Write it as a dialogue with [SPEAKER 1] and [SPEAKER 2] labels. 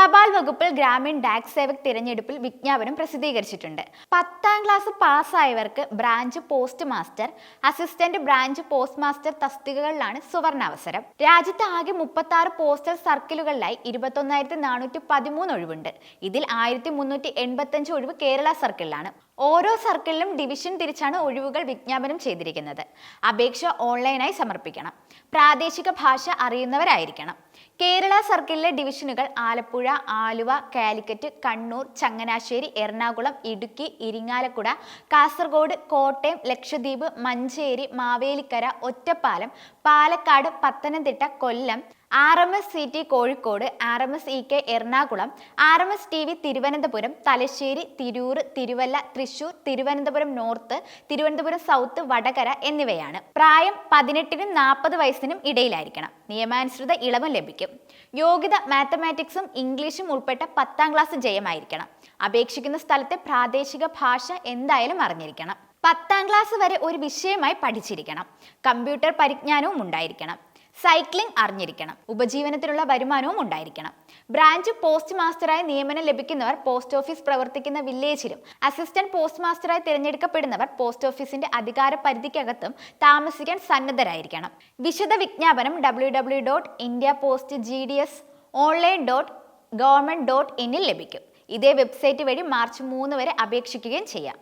[SPEAKER 1] തപാൽ വകുപ്പിൽ ഗ്രാമീൺ ഡാക് സേവക് തിരഞ്ഞെടുപ്പിൽ വിജ്ഞാപനം പ്രസിദ്ധീകരിച്ചിട്ടുണ്ട്. പത്താം class പാസ്സായവർക്ക് branch post master assistant branch post master തസ്തികകളിലാണ് സുവർണാവസരം. രാജ്യത്ത് ആകെ മുപ്പത്തി ആറ് പോസ്റ്റൽ സർക്കിളുകളിലായി ഇരുപത്തൊന്നായിരത്തി നാനൂറ്റി പതിമൂന്ന് ഒഴിവുണ്ട്. ഇതിൽ ആയിരത്തി മുന്നൂറ്റി എൺപത്തഞ്ച് ഒഴിവ് കേരള സർക്കിളിലാണ്. ഓരോ സർക്കിളിലും ഡിവിഷൻ തിരിച്ചാണ് ഒഴിവുകൾ വിജ്ഞാപനം ചെയ്തിരിക്കുന്നത്. അപേക്ഷ ഓൺലൈനായി സമർപ്പിക്കണം. പ്രാദേശിക ഭാഷ അറിയുന്നവരായിരിക്കണം. കേരള സർക്കിളിലെ ഡിവിഷനുകൾ Alappuzha Aluva Calicut Kannur Changanassery Ernakulam Idukki Irinjalakuda Kasaragod Kottayam Lakshadweep Manjeri Mavelikara Ottapalam Palakkad Pathanamthitta Kollam R M S C T Kozhikode R M S E K Ernakulam R M S T V Thiruvananthapuram Thalassery Tirur Thiruvalla Thrissur Thiruvananthapuram north Thiruvananthapuram south Vadakara എന്നിവയാണ്. പ്രായം പതിനെട്ടിനും നാൽപ്പത് വയസ്സിനും ഇടയിലായിരിക്കണം. നിയമാനുസൃത ഇളവും ലഭിക്കും. യോഗ്യത മാത്തമാറ്റിക്സും ഇംഗ്ലീഷും ഉൾപ്പെട്ട പത്താം ക്ലാസ് ജയമായിരിക്കണം. അപേക്ഷിക്കുന്ന സ്ഥലത്തെ പ്രാദേശിക ഭാഷ എന്തായാലും അറിഞ്ഞിരിക്കണം. പത്താം ക്ലാസ് വരെ ഒരു വിഷയമായി പഠിച്ചിരിക്കണം. കമ്പ്യൂട്ടർ പരിജ്ഞാനവും ഉണ്ടായിരിക്കണം. സൈക്ലിംഗ് അറിഞ്ഞിരിക്കണം. ഉപജീവനത്തിനുള്ള വരുമാനവും ഉണ്ടായിരിക്കണം. ബ്രാഞ്ച് പോസ്റ്റ് മാസ്റ്ററായി നിയമനം ലഭിക്കുന്നവർ പോസ്റ്റ് ഓഫീസ് പ്രവർത്തിക്കുന്ന വില്ലേജിലും അസിസ്റ്റന്റ് പോസ്റ്റ് മാസ്റ്ററായി തിരഞ്ഞെടുക്കപ്പെടുന്നവർ പോസ്റ്റ് ഓഫീസിന്റെ അധികാര പരിധിക്കകത്തും താമസിക്കാൻ സന്നദ്ധരായിരിക്കണം. വിശദ വിജ്ഞാപനം W W dot India post G D S online dot government dot ഇന്നിൽ ലഭിക്കും. ഇതേ വെബ്സൈറ്റ് വഴി മാർച്ച് മൂന്ന് വരെ അപേക്ഷിക്കുകയും ചെയ്യാം.